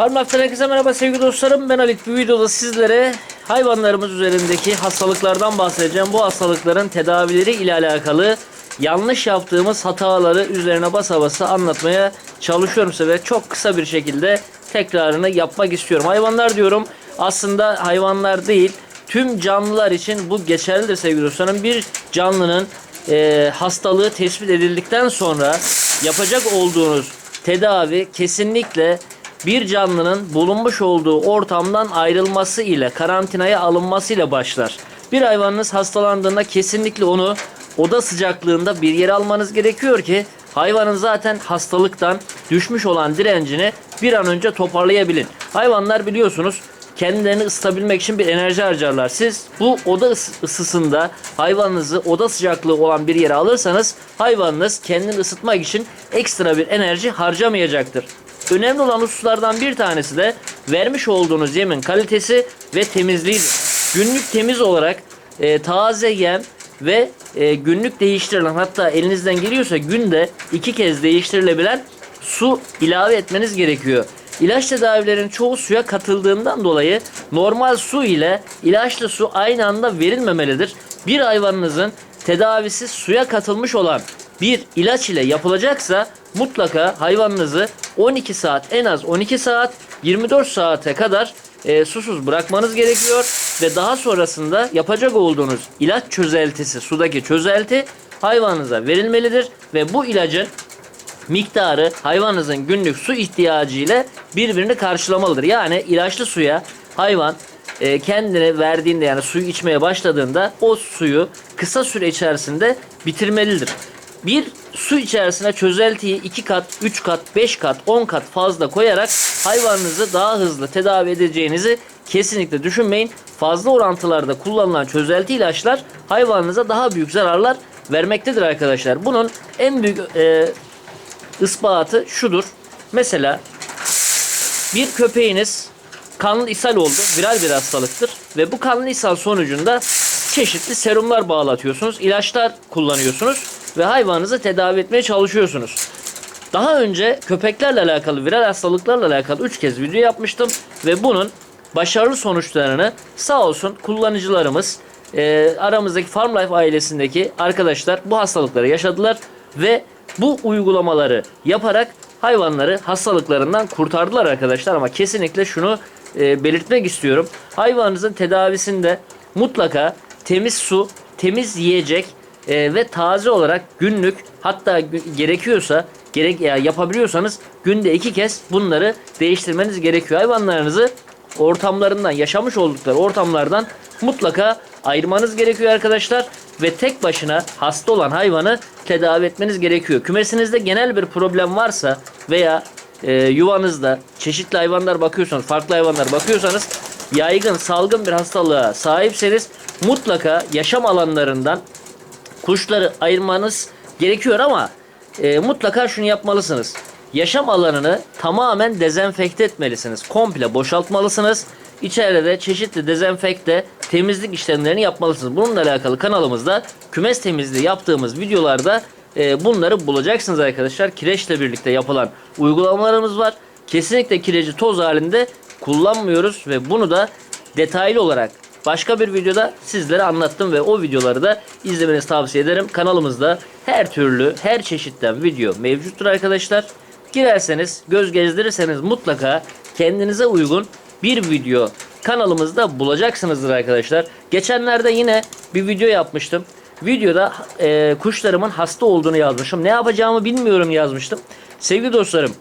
Farmlaf'tan herkese merhaba sevgili dostlarım. Ben Halit. Bu videoda sizlere hayvanlarımız üzerindeki hastalıklardan bahsedeceğim. Bu hastalıkların tedavileri ile alakalı yanlış yaptığımız hataları üzerine basa basa anlatmaya çalışıyorum size ve çok kısa bir şekilde tekrarını yapmak istiyorum. Hayvanlar diyorum aslında hayvanlar değil tüm canlılar için bu geçerlidir sevgili dostlarım. Bir canlının e, hastalığı tespit edildikten sonra yapacak olduğunuz tedavi kesinlikle bir canlının bulunmuş olduğu ortamdan ayrılması ile karantinaya alınması ile başlar. Bir hayvanınız hastalandığında kesinlikle onu oda sıcaklığında bir yere almanız gerekiyor ki hayvanın zaten hastalıktan düşmüş olan direncini bir an önce toparlayabilin. Hayvanlar biliyorsunuz kendilerini ısıtabilmek için bir enerji harcarlar. Siz bu oda ıs- ısısında hayvanınızı oda sıcaklığı olan bir yere alırsanız hayvanınız kendini ısıtmak için ekstra bir enerji harcamayacaktır. Önemli olan hususlardan bir tanesi de vermiş olduğunuz yemin kalitesi ve temizliğidir. Günlük temiz olarak e, taze yem ve e, günlük değiştirilen hatta elinizden geliyorsa günde iki kez değiştirilebilen su ilave etmeniz gerekiyor. İlaç tedavilerin çoğu suya katıldığından dolayı normal su ile ilaçlı su aynı anda verilmemelidir. Bir hayvanınızın tedavisi suya katılmış olan bir ilaç ile yapılacaksa mutlaka hayvanınızı 12 saat en az 12 saat 24 saate kadar e, susuz bırakmanız gerekiyor ve daha sonrasında yapacak olduğunuz ilaç çözeltisi sudaki çözelti hayvanınıza verilmelidir ve bu ilacın miktarı hayvanınızın günlük su ihtiyacı ile birbirini karşılamalıdır. Yani ilaçlı suya hayvan e, kendini verdiğinde yani suyu içmeye başladığında o suyu kısa süre içerisinde bitirmelidir. Bir su içerisine çözeltiyi 2 kat, 3 kat, 5 kat, 10 kat fazla koyarak hayvanınızı daha hızlı tedavi edeceğinizi kesinlikle düşünmeyin. Fazla orantılarda kullanılan çözelti ilaçlar hayvanınıza daha büyük zararlar vermektedir arkadaşlar. Bunun en büyük e, ispatı şudur. Mesela bir köpeğiniz kanlı ishal oldu. Viral bir hastalıktır. Ve bu kanlı ishal sonucunda çeşitli serumlar bağlatıyorsunuz. ilaçlar kullanıyorsunuz. Ve hayvanınızı tedavi etmeye çalışıyorsunuz. Daha önce köpeklerle alakalı viral hastalıklarla alakalı 3 kez video yapmıştım. Ve bunun başarılı sonuçlarını sağ olsun kullanıcılarımız e, aramızdaki Farm Life ailesindeki arkadaşlar bu hastalıkları yaşadılar ve bu uygulamaları yaparak hayvanları hastalıklarından kurtardılar arkadaşlar ama kesinlikle şunu e, belirtmek istiyorum. Hayvanınızın tedavisinde mutlaka temiz su, temiz yiyecek e, ve taze olarak günlük hatta gerekiyorsa gerek ya yapabiliyorsanız günde iki kez bunları değiştirmeniz gerekiyor. Hayvanlarınızı ortamlarından yaşamış oldukları ortamlardan mutlaka ayırmanız gerekiyor arkadaşlar ve tek başına hasta olan hayvanı tedavi etmeniz gerekiyor. Kümesinizde genel bir problem varsa veya e, yuvanızda çeşitli hayvanlar bakıyorsanız, farklı hayvanlar bakıyorsanız yaygın, salgın bir hastalığa sahipseniz mutlaka yaşam alanlarından kuşları ayırmanız gerekiyor ama e, mutlaka şunu yapmalısınız. Yaşam alanını tamamen dezenfekte etmelisiniz. Komple boşaltmalısınız. İçeride de çeşitli dezenfekte temizlik işlemlerini yapmalısınız. Bununla alakalı kanalımızda kümes temizliği yaptığımız videolarda e, bunları bulacaksınız arkadaşlar. Kireçle birlikte yapılan uygulamalarımız var. Kesinlikle kireci toz halinde kullanmıyoruz ve bunu da detaylı olarak başka bir videoda sizlere anlattım ve o videoları da izlemenizi tavsiye ederim. Kanalımızda her türlü, her çeşitten video mevcuttur arkadaşlar. Girerseniz, göz gezdirirseniz mutlaka kendinize uygun bir video kanalımızda bulacaksınızdır arkadaşlar. Geçenlerde yine bir video yapmıştım. Videoda e, kuşlarımın hasta olduğunu yazmışım. Ne yapacağımı bilmiyorum yazmıştım. Sevgili dostlarım,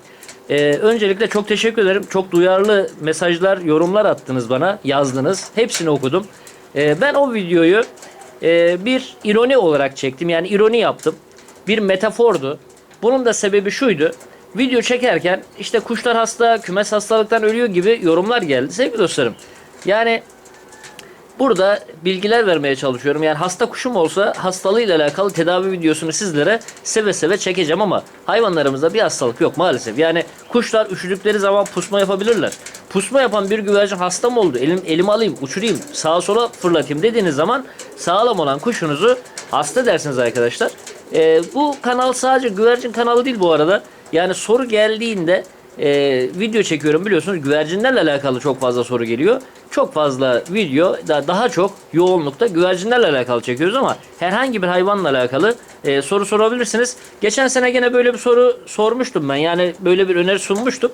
ee, öncelikle çok teşekkür ederim. Çok duyarlı mesajlar, yorumlar attınız bana, yazdınız. Hepsini okudum. Ee, ben o videoyu e, bir ironi olarak çektim. Yani ironi yaptım. Bir metafordu. Bunun da sebebi şuydu. Video çekerken işte kuşlar hasta, kümes hastalıktan ölüyor gibi yorumlar geldi. Sevgili dostlarım. Yani Burada bilgiler vermeye çalışıyorum. Yani hasta kuşum olsa hastalığıyla alakalı tedavi videosunu sizlere seve seve çekeceğim ama hayvanlarımızda bir hastalık yok maalesef. Yani kuşlar üşüdükleri zaman pusma yapabilirler. Pusma yapan bir güvercin hasta mı oldu? Elim, elimi alayım, uçurayım, sağa sola fırlatayım dediğiniz zaman sağlam olan kuşunuzu hasta dersiniz arkadaşlar. Ee, bu kanal sadece güvercin kanalı değil bu arada. Yani soru geldiğinde e, video çekiyorum biliyorsunuz güvercinlerle alakalı çok fazla soru geliyor. Çok fazla video da daha çok yoğunlukta güvercinlerle alakalı çekiyoruz ama herhangi bir hayvanla alakalı e, soru sorabilirsiniz. Geçen sene gene böyle bir soru sormuştum ben. Yani böyle bir öneri sunmuştum.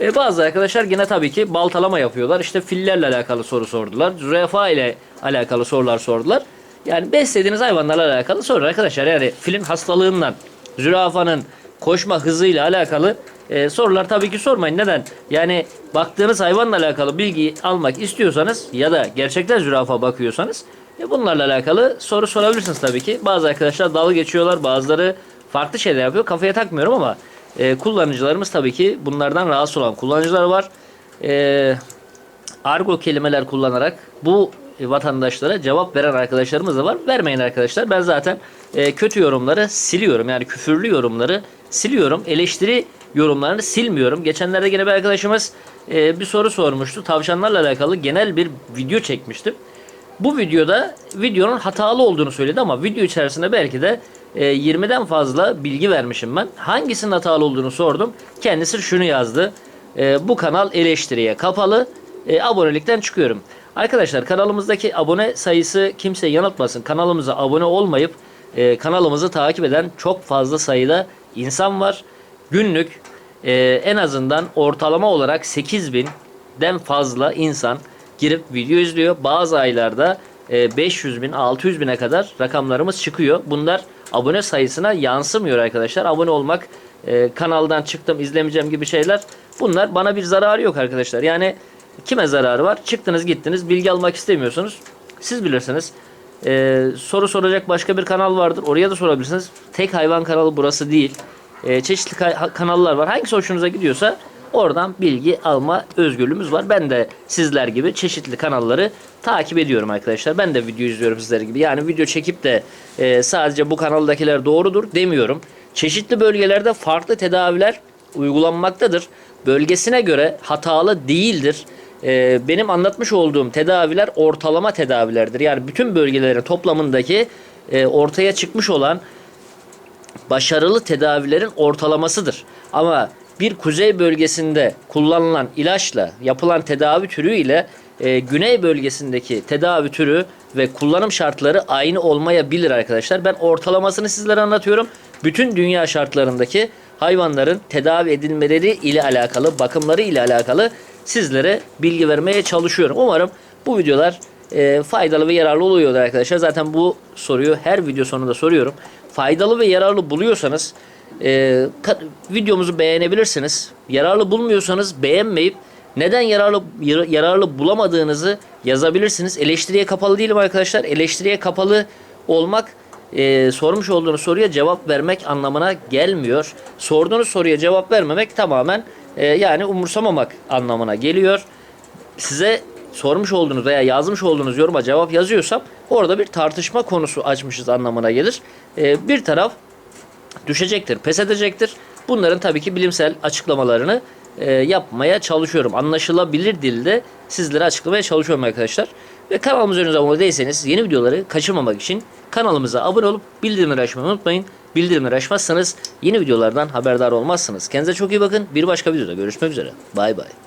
E, bazı arkadaşlar yine tabii ki baltalama yapıyorlar. İşte fillerle alakalı soru sordular. Zürafa ile alakalı sorular sordular. Yani beslediğiniz hayvanlarla alakalı soru arkadaşlar. Yani filin hastalığından, zürafanın koşma hızıyla alakalı e, sorular tabii ki sormayın. Neden? Yani baktığınız hayvanla alakalı bilgi almak istiyorsanız ya da gerçekten zürafa bakıyorsanız e, bunlarla alakalı soru sorabilirsiniz tabii ki. Bazı arkadaşlar dalga geçiyorlar. Bazıları farklı şeyler yapıyor. Kafaya takmıyorum ama e, kullanıcılarımız tabii ki bunlardan rahatsız olan kullanıcılar var. E, argo kelimeler kullanarak bu vatandaşlara cevap veren arkadaşlarımız da var. Vermeyin arkadaşlar. Ben zaten e, kötü yorumları siliyorum. Yani küfürlü yorumları siliyorum. Eleştiri yorumlarını silmiyorum. Geçenlerde yine bir arkadaşımız e, bir soru sormuştu. Tavşanlarla alakalı genel bir video çekmiştim. Bu videoda videonun hatalı olduğunu söyledi ama video içerisinde belki de e, 20'den fazla bilgi vermişim ben. Hangisinin hatalı olduğunu sordum. Kendisi şunu yazdı. E, bu kanal eleştiriye kapalı. E, abonelikten çıkıyorum. Arkadaşlar kanalımızdaki abone sayısı kimse yanıltmasın. Kanalımıza abone olmayıp e, kanalımızı takip eden çok fazla sayıda insan var. Günlük e, en azından ortalama olarak 8000'den fazla insan girip video izliyor. Bazı aylarda e, 500 bin 600 bine kadar rakamlarımız çıkıyor. Bunlar abone sayısına yansımıyor arkadaşlar. Abone olmak e, kanaldan çıktım izlemeyeceğim gibi şeyler bunlar bana bir zararı yok arkadaşlar. Yani kime zararı var? Çıktınız gittiniz bilgi almak istemiyorsunuz. Siz bilirsiniz. Ee, soru soracak başka bir kanal vardır. Oraya da sorabilirsiniz. Tek hayvan kanalı burası değil. Ee, çeşitli ka- kanallar var. Hangisi hoşunuza gidiyorsa oradan bilgi alma özgürlüğümüz var. Ben de sizler gibi çeşitli kanalları takip ediyorum arkadaşlar. Ben de video izliyorum sizler gibi. Yani video çekip de e, sadece bu kanaldakiler doğrudur demiyorum. Çeşitli bölgelerde farklı tedaviler uygulanmaktadır. Bölgesine göre hatalı değildir. Ee, benim anlatmış olduğum tedaviler ortalama tedavilerdir. Yani bütün bölgelerin toplamındaki e, ortaya çıkmış olan başarılı tedavilerin ortalamasıdır. Ama bir kuzey bölgesinde kullanılan ilaçla yapılan tedavi türü ile e, güney bölgesindeki tedavi türü ve kullanım şartları aynı olmayabilir arkadaşlar. Ben ortalamasını sizlere anlatıyorum. Bütün dünya şartlarındaki hayvanların tedavi edilmeleri ile alakalı, bakımları ile alakalı sizlere bilgi vermeye çalışıyorum. Umarım bu videolar e, faydalı ve yararlı oluyordur arkadaşlar. Zaten bu soruyu her video sonunda soruyorum. Faydalı ve yararlı buluyorsanız e, videomuzu beğenebilirsiniz. Yararlı bulmuyorsanız beğenmeyip neden yararlı yar- yararlı bulamadığınızı yazabilirsiniz. Eleştiriye kapalı değilim arkadaşlar. Eleştiriye kapalı olmak e, sormuş olduğunuz soruya cevap vermek anlamına gelmiyor. Sorduğunuz soruya cevap vermemek tamamen e, yani umursamamak anlamına geliyor. Size sormuş olduğunuz veya yazmış olduğunuz yoruma cevap yazıyorsam orada bir tartışma konusu açmışız anlamına gelir. E, bir taraf düşecektir, pes edecektir. Bunların tabii ki bilimsel açıklamalarını e, yapmaya çalışıyorum. Anlaşılabilir dilde sizlere açıklamaya çalışıyorum arkadaşlar. Ve kanalımıza henüz abone değilseniz yeni videoları kaçırmamak için kanalımıza abone olup bildirimleri açmayı unutmayın. Bildirimleri açmazsanız yeni videolardan haberdar olmazsınız. Kendinize çok iyi bakın. Bir başka videoda görüşmek üzere. Bay bay.